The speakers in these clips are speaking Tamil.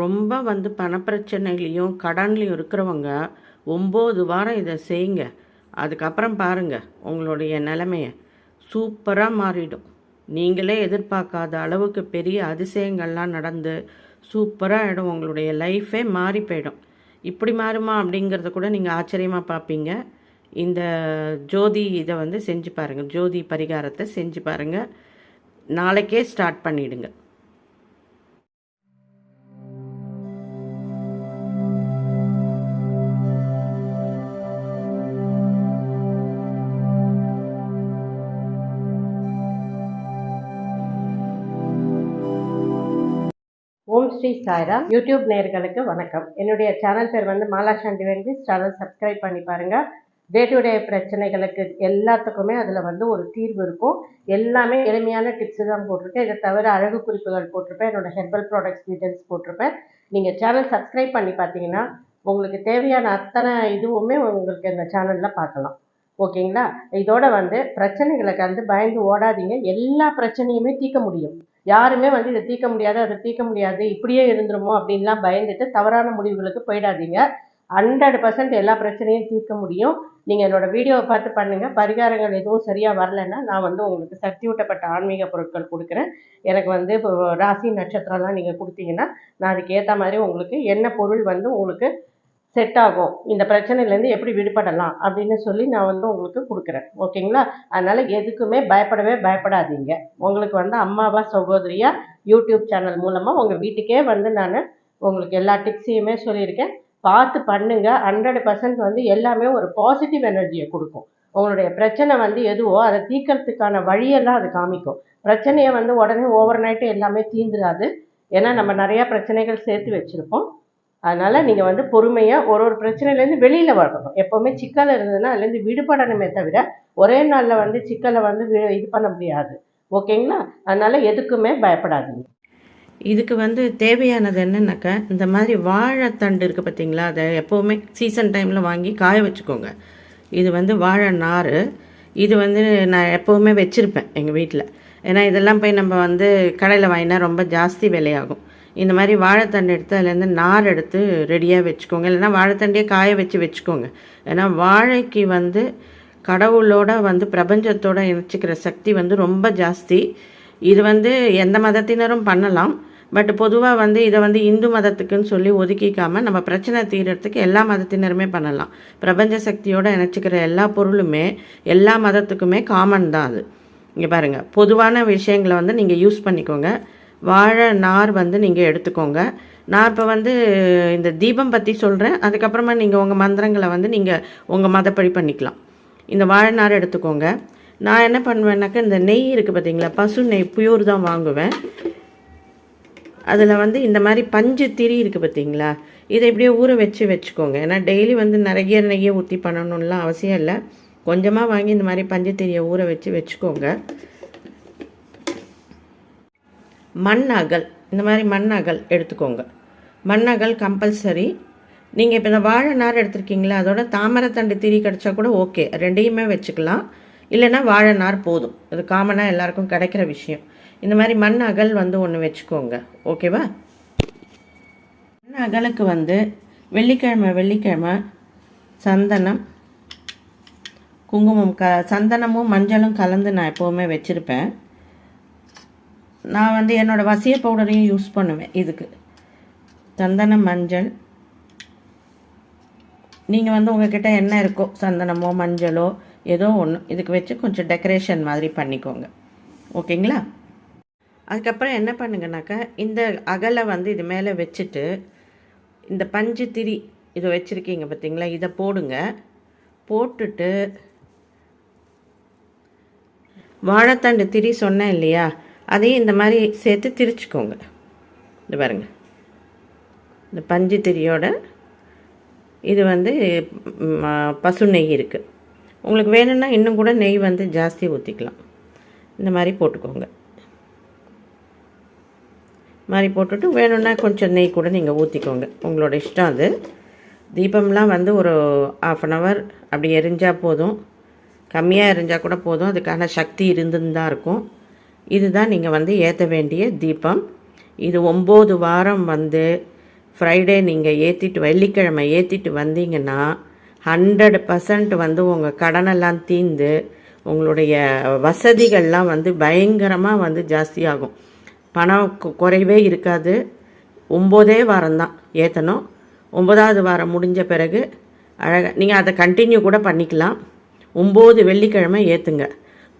ரொம்ப வந்து பணப்பிரச்சனையிலையும் கடன்லையும் இருக்கிறவங்க ஒம்பது வாரம் இதை செய்யுங்க. அதுக்கப்புறம் பாருங்கள் உங்களுடைய நிலமையை. சூப்பராக மாறிடும். நீங்களே எதிர்பார்க்காத அளவுக்கு பெரிய அதிசயங்கள்லாம் நடந்து சூப்பராக ஆகிடும் உங்களுடைய லைஃபே மாறி போயிடும். இப்படி மாறுமா அப்படிங்கிறத கூட நீங்கள் ஆச்சரியமாக பார்ப்பீங்க. இந்த ஜோதி இதை வந்து செஞ்சு பாருங்கள் ஜோதி பரிகாரத்தை செஞ்சு பாருங்கள் நாளைக்கே ஸ்டார்ட் பண்ணிவிடுங்க ஸ்ரீ சாய்ராம். யூடியூப் நேர்களுக்கு வணக்கம். என்னுடைய சேனல் பேர் வந்து Mala Sandy Venki. Channel subscribe பண்ணி பாருங்கள் டே டு டே பிரச்சனைகளுக்கு எல்லாத்துக்குமே அதில் வந்து ஒரு தீர்வு இருக்கும். எல்லாமே எளிமையான டிப்ஸ் தான் போட்டிருக்கேன். இதை தவிர அழகு குறிப்புகள் போட்டிருப்பேன். என்னோட ஹெர்பல் ப்ராடக்ட்ஸ் டீட்டெயில்ஸ் போட்டிருப்பேன். நீங்கள் சேனல் சப்ஸ்கிரைப் பண்ணி பார்த்தீங்கன்னா உங்களுக்கு தேவையான அத்தனை இதுவுமே உங்களுக்கு இந்த சேனலில் பார்க்கலாம். ஓகேங்களா இதோட வந்து பிரச்சனைகளை வந்து பயந்து ஓடாதீங்க. எல்லா பிரச்சனையுமே தீர்க்க முடியும். யாருமே வந்து இதை தீர்க்க முடியாது அதை தீர்க்க முடியாது இப்படியே இருந்துருமோ அப்படின்லாம் பயந்துட்டு தவறான முடிவுகளுக்கு போயிடாதீங்க. ஹண்ட்ரட் பர்சன்ட் எல்லா பிரச்சனையும் தீர்க்க முடியும். நீங்கள் என்னோட வீடியோவை பார்த்து பண்ணுங்கள் பரிகாரங்கள் எதுவும் சரியாக வரலைன்னா நான் வந்து உங்களுக்கு சக்தி ஊட்டப்பட்ட ஆன்மீக பொருட்கள் கொடுக்குறேன். எனக்கு வந்து இப்போ ராசி நட்சத்திரம்லாம் நீங்கள் கொடுத்தீங்கன்னா நான் அதுக்கு ஏற்ற மாதிரி உங்களுக்கு என்ன பொருள் வந்து உங்களுக்கு செட் ஆகும். இந்த பிரச்சனையிலேருந்து எப்படி விடுபடலாம் அப்படின்னு சொல்லி நான் வந்து உங்களுக்கு கொடுக்குறேன். ஓகேங்களா? அதனால் எதுக்குமே பயப்படவே பயப்படாதீங்க. உங்களுக்கு வந்து அம்மாவா சகோதரியாக யூடியூப் சேனல் மூலமாக உங்கள் வீட்டுக்கே வந்து நான் உங்களுக்கு எல்லா டிப்ஸையுமே சொல்லியிருக்கேன். பார்த்து பண்ணுங்கள் ஹண்ட்ரட் பர்சன்ட் வந்து எல்லாமே ஒரு பாசிட்டிவ் எனர்ஜியை கொடுக்கும். உங்களுடைய பிரச்சனை வந்து எதுவோ அதை தீக்கிறதுக்கான வழியெல்லாம் அது காமிக்கும். பிரச்சனையை வந்து உடனே ஓவர் நைட்டு எல்லாமே தீந்துடாது ஏன்னா நம்ம நிறையா பிரச்சனைகள் சேர்த்து வச்சுருப்போம். அதனால் நீங்கள் வந்து பொறுமையாக ஒரு ஒரு பிரச்சனையிலேருந்து வெளியில் வரணும். எப்போவுமே சிக்கல் இருந்ததுன்னா அதுலேருந்து விடுபடணுமே தவிர ஒரே நாளில் வந்து சிக்கலை வந்து வி- இது பண்ண முடியாது. ஓகேங்களா? அதனால் எதுக்குமே பயப்படாதீங்க. இதுக்கு வந்து தேவையானது என்னன்னாக்கா இந்த மாதிரி வாழைத்தண்டு இருக்குது பார்த்தீங்களா அதை எப்போவுமே சீசன் டைமில் வாங்கி காய வச்சுக்கோங்க. இது வந்து வாழை நார் இது வந்து நான் எப்போவுமே வச்சுருப்பேன் எங்கள் வீட்டில் ஏன்னா இதெல்லாம் போய் நம்ம வந்து கடையில் வாங்கினா ரொம்ப ஜாஸ்தி விலையாகும். இந்த மாதிரி வாழைத்தண்டு எடுத்து அதுலேருந்து நார் எடுத்து ரெடியாக வச்சுக்கோங்க. இல்லைன்னா வாழைத்தண்டையே காய வச்சு வச்சுக்கோங்க. ஏன்னா வாழைக்கு வந்து கடவுளோட வந்து பிரபஞ்சத்தோட இணைச்சிக்கிற சக்தி வந்து ரொம்ப ஜாஸ்தி. இது வந்து எந்த மதத்தினரும் பண்ணலாம். பட் பொதுவாக வந்து இதை வந்து இந்து மதத்துக்குன்னு சொல்லி ஒதுக்கிக்காமல் நம்ம பிரச்சனை தீர்றதுக்கு எல்லா மதத்தினருமே பண்ணலாம். பிரபஞ்ச சக்தியோடு இணைச்சிக்கிற எல்லா பொருளுமே எல்லா மதத்துக்குமே காமன் தான் அது. இங்கே பாருங்கள் பொதுவான விஷயங்களை வந்து நீங்கள் யூஸ் பண்ணிக்கோங்க. வாழை நார் வந்து நீங்கள் எடுத்துக்கோங்க. நான் இப்போ வந்து இந்த தீபம் பற்றி சொல்கிறேன் அதுக்கப்புறமா நீங்கள் உங்கள் மந்திரங்களை வந்து நீங்கள் உங்கள் மதப்படி பண்ணிக்கலாம். இந்த வாழை நார் எடுத்துக்கோங்க. நான் என்ன பண்ணுவேன்னாக்கா இந்த நெய் இருக்குது பார்த்தீங்களா பசு நெய் பியூர் தான் வாங்குவேன். அதில் வந்து இந்த மாதிரி பஞ்சு திரி இருக்குது பார்த்தீங்களா இதை இப்படியே ஊற வச்சு வச்சுக்கோங்க. ஏன்னா டெய்லி வந்து நிறைய நெய்யை ஊற்றி பண்ணணும்லாம் அவசியம் இல்லை. கொஞ்சமாக வாங்கி இந்த மாதிரி பஞ்சு திரியை ஊற வச்சு வச்சுக்கோங்க. மண் அகல் இந்த மாதிரி மண் அகல் எடுத்துக்கோங்க. மண் அகல் கம்பல்சரி நீங்கள் இப்போ இந்த வாழை நார் அதோட தாமரைத்தண்டு திரி கிடச்சா கூட ஓகே ரெண்டையுமே வச்சுக்கலாம். இல்லைன்னா வாழை நார் போதும். அது காமனாக எல்லாருக்கும் கிடைக்கிற விஷயம். இந்த மாதிரி மண் அகல் வந்து ஒன்று வச்சுக்கோங்க. ஓகேவா மண் அகலுக்கு வந்து வெள்ளிக்கிழமை வெள்ளிக்கிழமை சந்தனம் குங்குமம் க சந்தனமும் மஞ்சளும் கலந்து நான் எப்போவுமே வச்சுருப்பேன். நான் வந்து என்னோடய வசிய பவுடரையும் யூஸ் பண்ணுவேன் இதுக்கு. சந்தனம் மஞ்சள். நீங்கள் வந்து உங்ககிட்ட என்ன இருக்கோ சந்தனமோ மஞ்சளோ ஏதோ ஒன்று இதுக்கு வச்சு கொஞ்சம் டெக்கரேஷன் மாதிரி பண்ணிக்கோங்க. ஓகேங்களா? அதுக்கப்புறம் என்ன பண்ணுங்கனாக்கா இந்த அகலை வந்து இது மேலே வச்சுட்டு இந்த பஞ்சு திரி இதை வச்சுருக்கீங்க பார்த்தீங்களா இதை போடுங்க. போட்டுட்டு வாழைத்தண்டு திரி சொன்னேன் இல்லையா அதையும் இந்த மாதிரி சேர்த்து திரிச்சுக்கோங்க. இது பாருங்கள் இந்த பஞ்சு திரியோட இது வந்து பசு நெய் இருக்குது உங்களுக்கு வேணும்னா இன்னும் கூட நெய் வந்து ஜாஸ்தி ஊற்றிக்கலாம் இந்த மாதிரி போட்டுக்கோங்க. மாதிரி போட்டுட்டு வேணும்னா கொஞ்சம் நெய் கூட நீங்கள் ஊற்றிக்கோங்க உங்களோட இஷ்டம் அது. தீபம்லாம் வந்து ஒரு ஆஃப் அன் ஹவர் அப்படி எரிஞ்சால் போதும். கம்மியாக எரிஞ்சால் கூட போதும். அதுக்கான சக்தி இருந்துன்னு தான் இருக்கும். இதுதான் நீங்கள் வந்து ஏற்ற வேண்டிய தீபம். இது ஒம்பது வாரம் வந்து ஃப்ரைடே நீங்கள் ஏற்றிட்டு வெள்ளிக்கிழமை ஏற்றிட்டு வந்தீங்கன்னா ஹண்ட்ரட் பர்சன்ட் வந்து உங்கள் கடனெல்லாம் தீர்ந்து உங்களுடைய வசதிகள்லாம் வந்து பயங்கரமாக வந்து ஜாஸ்தியாகும். பணம் குறைவே இருக்காது. ஒம்போதே வாரம் தான் ஏற்றணும் ஒம்பதாவது வாரம் முடிஞ்ச பிறகு அழகாக நீங்கள் அதை கண்டினியூ கூட பண்ணிக்கலாம். ஒம்பது வெள்ளிக்கிழமை ஏற்றுங்க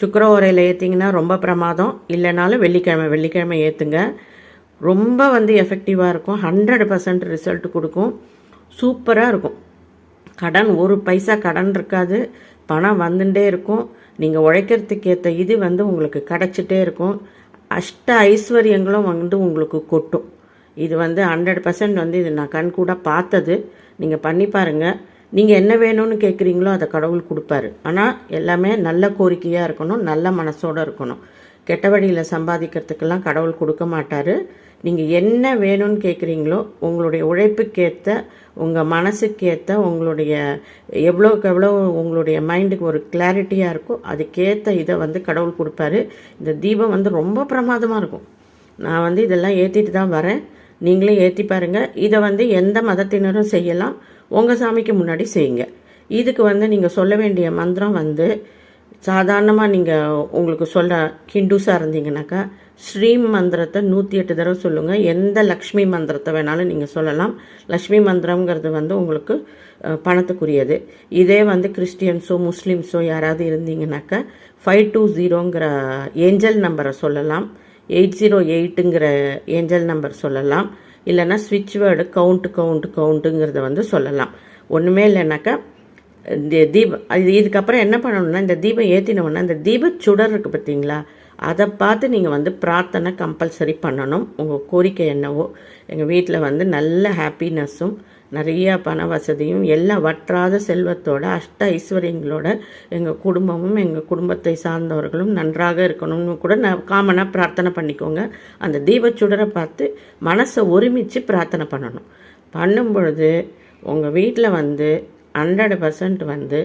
சுக்கரவரையில் ஏற்றிங்கன்னா ரொம்ப பிரமாதம். இல்லைனாலும் வெள்ளிக்கிழமை வெள்ளிக்கிழமை ஏற்றுங்க ரொம்ப வந்து எஃபெக்டிவாக இருக்கும். ஹண்ட்ரட் பர்சன்ட் ரிசல்ட் கொடுக்கும். சூப்பராக இருக்கும். கடன் ஒரு பைசா கடன் இருக்காது. பணம் வந்துட்டே இருக்கும். நீங்கள் உழைக்கிறதுக்கு ஏற்ற இது வந்து உங்களுக்கு கிடச்சிட்டே இருக்கும். அஷ்ட ஐஸ்வர்யங்களும் வந்து உங்களுக்கு கொட்டும். இது வந்து ஹண்ட்ரட் பர்சன்ட் வந்து இது நான் கண் கூட பார்த்தது. நீங்கள் பண்ணி பாருங்கள் நீங்கள் என்ன வேணும்னு கேட்குறீங்களோ அதை கடவுள் கொடுப்பாரு. ஆனால் எல்லாமே நல்ல கோரிக்கையாக இருக்கணும் நல்ல மனசோடு இருக்கணும். கெட்ட வழியில் சம்பாதிக்கிறதுக்கெல்லாம் கடவுள் கொடுக்க மாட்டார். நீங்கள் என்ன வேணும்னு கேட்குறீங்களோ உங்களுடைய உழைப்புக்கேற்ற உங்கள் மனசுக்கேற்ற உங்களுடைய எவ்வளோக்கு எவ்வளோ உங்களுடைய மைண்டுக்கு ஒரு கிளாரிட்டியாக இருக்கோ அதுக்கேற்ற இதை வந்து கடவுள் கொடுப்பாரு. இந்த தீபம் வந்து ரொம்ப பிரமாதமாக இருக்கும். நான் வந்து இதெல்லாம் ஏற்றிட்டு தான் வரேன். நீங்களே ஏற்றி பாருங்கள் இதை வந்து எந்த மதத்தினரும் செய்யலாம். உங்கள் சாமிக்கு முன்னாடி செய்யுங்க. இதுக்கு வந்து நீங்கள் சொல்ல வேண்டிய மந்திரம் வந்து சாதாரணமாக நீங்கள் உங்களுக்கு சொல்ல ஹிந்துஸாக இருந்தீங்கன்னாக்கா ஸ்ரீம் மந்திரத்தை நூற்றி எட்டு தடவை சொல்லுங்கள் எந்த லக்ஷ்மி மந்திரத்தை வேணாலும் நீங்கள் சொல்லலாம். லக்ஷ்மி மந்திரங்கிறது வந்து உங்களுக்கு பணத்துக்குரியது. இதே வந்து கிறிஸ்டியன்ஸோ முஸ்லீம்ஸோ யாராவது இருந்தீங்கன்னாக்கா ஃபைவ் டூ ஜீரோங்கிற ஏஞ்சல் நம்பரை சொல்லலாம். எயிட் ஜீரோ எயிட்டுங்கிற ஏஞ்சல் நம்பர் சொல்லலாம். இல்லைன்னா ஸ்விட்ச் வேர்டு கவுண்ட்டு கவுண்ட்டு கவுண்ட்டுங்கிறத வந்து சொல்லலாம். ஒன்றுமே இல்லைனாக்கா இந்த தீபம் அது இதுக்கப்புறம் என்ன பண்ணணும்னா இந்த தீபம் ஏற்றினோன்னா இந்த தீப சுடர் இருக்குது பார்த்தீங்களா? அதை பார்த்து நீங்கள் வந்து பிரார்த்தனை கம்பல்சரி பண்ணணும். உங்கள் கோரிக்கை என்னவோ எங்கள் வீட்டில் வந்து நல்ல ஹாப்பினஸ்ஸும் நிறையா பண வசதியும் எல்லா வற்றாத செல்வத்தோட அஷ்ட ஐஸ்வர்யங்களோட எங்கள் குடும்பமும் எங்கள் குடும்பத்தை சார்ந்தவர்களும் நன்றாக இருக்கணும்னு கூட நான் காமனாக பிரார்த்தனை பண்ணிக்கோங்க. அந்த தீபச்சுடரை பார்த்து மனசை ஒருமித்து பிரார்த்தனை பண்ணணும். பண்ணும் பொழுது உங்கள் வீட்டில் வந்து ஹண்ட்ரட் பர்சன்ட் வந்து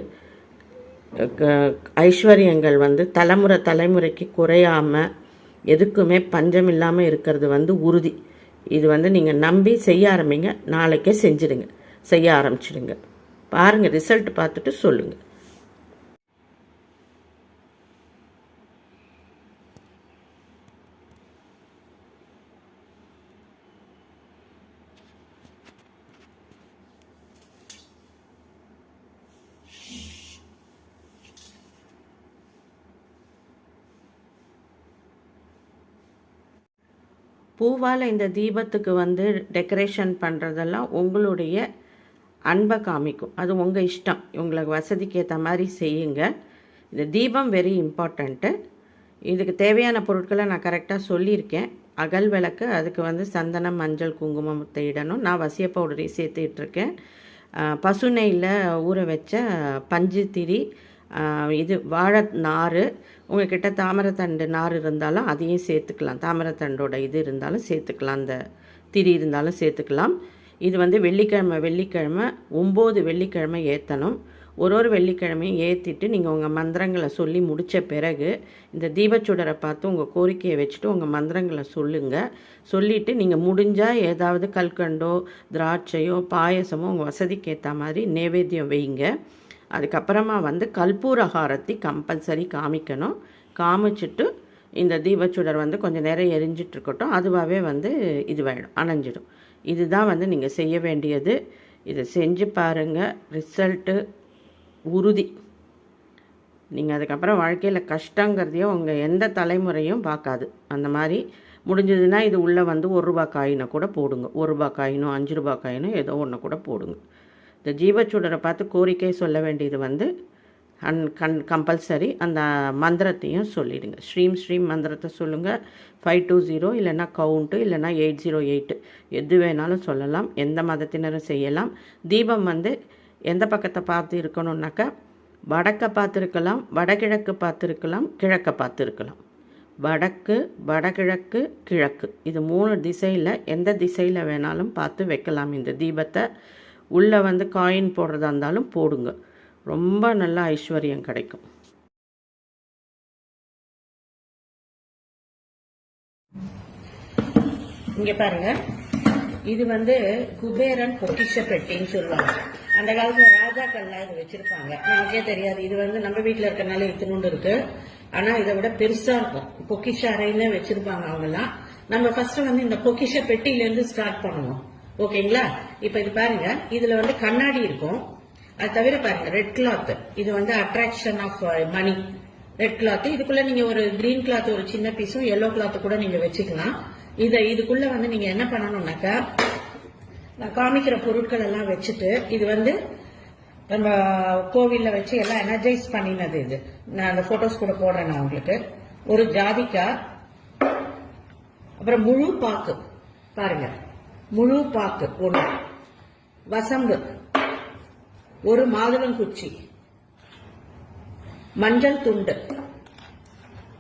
க- ஐஸ்வர்யங்கள் வந்து தலைமுறை தலைமுறைக்கு குறையாமல் எதுக்குமே பஞ்சம் இல்லாமல் இருக்கிறது வந்து உறுதி. இது வந்து நீங்கள் நம்பி செய்ய ஆரம்பிங்க. நாளைக்கே செஞ்சிடுங்க. செய்ய ஆரம்பிச்சிடுங்க. பாருங்கள் ரிசல்ட் பார்த்துட்டு சொல்லுங்கள் பூவால் இந்த தீபத்துக்கு வந்து டெக்கரேஷன் பண்ணுறதெல்லாம் உங்களுடைய அன்பை காமிக்கும். அது உங்கள் இஷ்டம். உங்களுக்கு வசதிக்கு ஏற்ற மாதிரி செய்யுங்க. இந்த தீபம் வெரி இம்பார்ட்டண்ட்டு இதுக்கு தேவையான பொருட்களை நான் கரெக்டாக சொல்லியிருக்கேன். அகல் விளக்கு அதுக்கு வந்து சந்தனம் மஞ்சள் குங்குமத்தை இடணும். நான் வசிய பவுடரையும் சேர்த்துட்ருக்கேன் பசுநெய்யில் ஊற வச்ச பஞ்சு திரி இது வாழை நார் உங்ககிட்ட தாமரைத்தண்டு நார் இருந்தாலும் அதையும் சேர்த்துக்கலாம். தாமரைத்தண்டோட இது இருந்தாலும் சேர்த்துக்கலாம். அந்த திரி இருந்தாலும் சேர்த்துக்கலாம். இது வந்து வெள்ளிக்கிழமை வெள்ளிக்கிழமை ஒம்பது வெள்ளிக்கிழமை ஏற்றணும் ஒரு ஒரு வெள்ளிக்கிழமையும் ஏற்றிட்டு நீங்கள் உங்கள் மந்திரங்களை சொல்லி முடித்த பிறகு இந்த தீபச்சுடரை பார்த்து உங்கள் கோரிக்கையை வச்சுட்டு உங்கள் மந்திரங்களை சொல்லுங்கள் சொல்லிவிட்டு நீங்கள் முடிஞ்சால் ஏதாவது கல்கண்டோ திராட்சையோ பாயசமோ உங்கள் வசதிக்கு ஏற்ற மாதிரி நைவேத்தியம் வைங்க. அதுக்கப்புறமா வந்து கல்பூரகாரத்தை கம்பல்சரி காமிக்கணும். காமிச்சிட்டு இந்த தீபச்சுடர் வந்து கொஞ்சம் நேரம் எரிஞ்சிட்டு இருக்கட்டும். அதுவாகவே வந்து இதுவாயிடும் அணைஞ்சிடும். இதுதான் வந்து நீங்கள் செய்ய வேண்டியது. இதை செஞ்சு பாருங்கள் ரிசல்ட்டு உறுதி. நீங்கள் அதுக்கப்புறம் வாழ்க்கையில் கஷ்டங்கிறதையும் உங்கள் எந்த தலைமுறையும் பார்க்காது. அந்த மாதிரி முடிஞ்சதுன்னா இது உள்ளே வந்து ஒரு ரூபா காயினை கூட போடுங்க. ஒரு ரூபா காயினும் அஞ்சு ரூபா காயினும் ஏதோ ஒன்று கூட போடுங்க. இந்த ஜீவச்சூடரை பார்த்து கோரிக்கை சொல்ல வேண்டியது வந்து அன் கண் கம்பல்சரி அந்த மந்திரத்தையும் சொல்லிடுங்க. ஸ்ரீம் ஸ்ரீம் மந்திரத்தை சொல்லுங்கள் ஃபைவ் டூ ஜீரோ இல்லைன்னா கவுண்ட்டு இல்லைன்னா எயிட் ஜீரோ எயிட்டு எது வேணாலும் சொல்லலாம். எந்த மதத்தினரும் செய்யலாம். தீபம் வந்து எந்த பக்கத்தை பார்த்து இருக்கணும்னாக்கா வடக்க பார்த்துருக்கலாம் வடகிழக்கு பார்த்துருக்கலாம் கிழக்க பார்த்துருக்கலாம். வடக்கு வடகிழக்கு கிழக்கு. இது மூணு திசையில் எந்த திசையில் வேணாலும் பார்த்து வைக்கலாம் இந்த தீபத்தை. உள்ளே வந்து காயின் போடுறதா இருந்தாலும் போடுங்க. ரொம்ப நல்ல ஐஸ்வர்யம் கிடைக்கும். இங்கே பாருங்க. இது வந்து குபேரன் பொக்கிஷ பெட்டின்னு சொல்லுவாங்க. அந்த காலத்துல ராஜாக்கள்லாம் இது வச்சிருப்பாங்க. நமக்கே தெரியாது. இது வந்து நம்ம வீட்டுல இருக்கறனால இத்தினூண்டு இருக்கு. ஆனா இதை விட பெருசா இருக்கும். பொக்கிஷ அறையில வச்சிருப்பாங்க அவங்கெல்லாம். நம்ம ஃபர்ஸ்ட் வந்து இந்த பொக்கிஷ பெட்டியில இருந்து ஸ்டார்ட் பண்ணுவோம். ஓகேங்களா? இப்ப இது பாருங்க. இதுல வந்து கண்ணாடி இருக்கும். அது தவிர பாருங்க ரெட் கிளாத் இது வந்து attraction of money red cloth இதுக்குள்ள நீங்க ஒரு கிரீன் கிளாத் ஒரு சின்ன பீஸும் எல்லோ கிளாத் கூட நீங்க வச்சுக்கலாம். இத இதுக்குள்ள வந்து நீங்க என்ன பண்ணணும்னாக்கா நான் காமிக்கிற பொருட்கள் எல்லாம் வச்சுட்டு இது வந்து நம்ம கோவில்ல வச்சு எல்லாம் எனர்ஜைஸ் பண்ணினது இது. நான் அந்த போட்டோஸ் கூட போடுறேன் நான் உங்களுக்கு. ஒரு ஜாதிக்கா அப்புறம் முழு பாக்கு. பாருங்க. முழு பாக்கு ஒன்று. வசம்பு. ஒரு மாதுளங்குச்சி. மஞ்சள் துண்டு.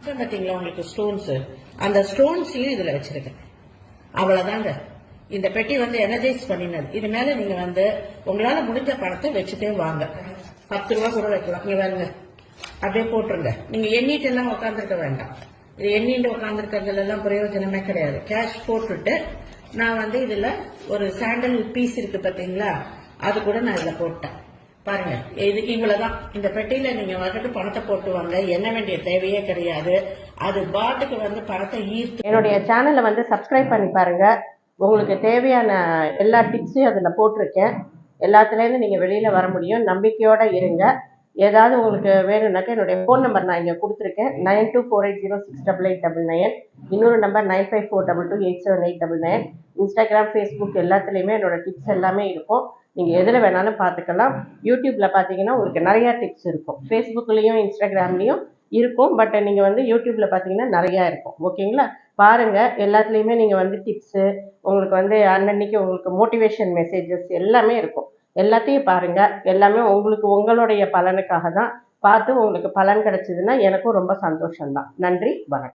பார்த்தீங்களா உங்களுக்கு ஸ்டோன்ஸ் அந்த ஸ்டோன்ஸையும் இதுல வச்சிருக்கேன். அவ்வளவுதாங்க. இந்த பெட்டி வந்து எனர்ஜைஸ் பண்ணினது. இது மேல நீங்க வந்து உங்களால முடிஞ்ச பணத்தை வச்சுட்டே வாங்க. பத்து ரூபா கூட வைக்கலாம். இங்க பாருங்க. அப்படியே போட்டுருங்க. நீங்க எண்ணிட்டு எல்லாம் உட்காந்துருக்க வேண்டாம். இது எண்ணிட்டு உட்காந்துருக்கிறதுல எல்லாம் பிரயோஜனமே கிடையாது. கேஷ் போட்டுட்டு நான் வந்து இதுல ஒரு சாண்டல் பீஸ் இருக்கு பாத்தீங்களா? அது கூட நான் இதுல போட்டேன். பாருங்க இது இவ்வளவுதான். இந்த பெட்டியில நீங்க வந்துட்டு பணத்தை போட்டு வாங்க. என்ன வேண்டிய தேவையே கிடையாது. அது பாட்டுக்கு வந்து பணத்தை ஈர்த்து என்னுடைய சேனலை வந்து சப்ஸ்கிரைப் பண்ணி பாருங்க. உங்களுக்கு தேவையான எல்லா டிப்ஸையும் அதில் போட்டிருக்கேன். எல்லாத்துலேருந்து நீங்கள் வெளியில் வர முடியும். நம்பிக்கையோடு இருங்க. ஏதாவது உங்களுக்கு வேணும்னாக்கா என்னுடைய ஃபோன் நம்பர் நான் இங்கே கொடுத்துருக்கேன். Nine two four eight zero six double eight double nine இன்னொரு number nine five four double two eight seven eight double nine Instagram Facebook எல்லாத்துலேயுமே என்னோட டிப்ஸ் எல்லாமே இருக்கும். நீங்கள் எதில் வேணாலும் பார்த்துக்கலாம். யூடியூப்பில் பார்த்தீங்கன்னா உங்களுக்கு நிறையா டிப்ஸ் இருக்கும். ஃபேஸ்புக்லேயும் இன்ஸ்டாகிராம்லேயும் இருக்கும். பட் நீங்கள் வந்து யூடியூப்பில் பார்த்தீங்கன்னா நிறையா இருக்கும். ஓகேங்களா பாருங்கள் எல்லாத்துலேயுமே நீங்கள் வந்து டிப்ஸு உங்களுக்கு வந்து அன்னன்னைக்கு உங்களுக்கு மோட்டிவேஷன் மெசேஜஸ் எல்லாமே இருக்கும். எல்லாத்தையும் பாருங்கள் எல்லாமே உங்களுக்கு உங்களுடைய பலனுக்காக தான் பார்த்து உங்களுக்கு பலன் கிடைச்சதுன்னா எனக்கும் ரொம்ப சந்தோஷம்தான். நன்றி வணக்கம்.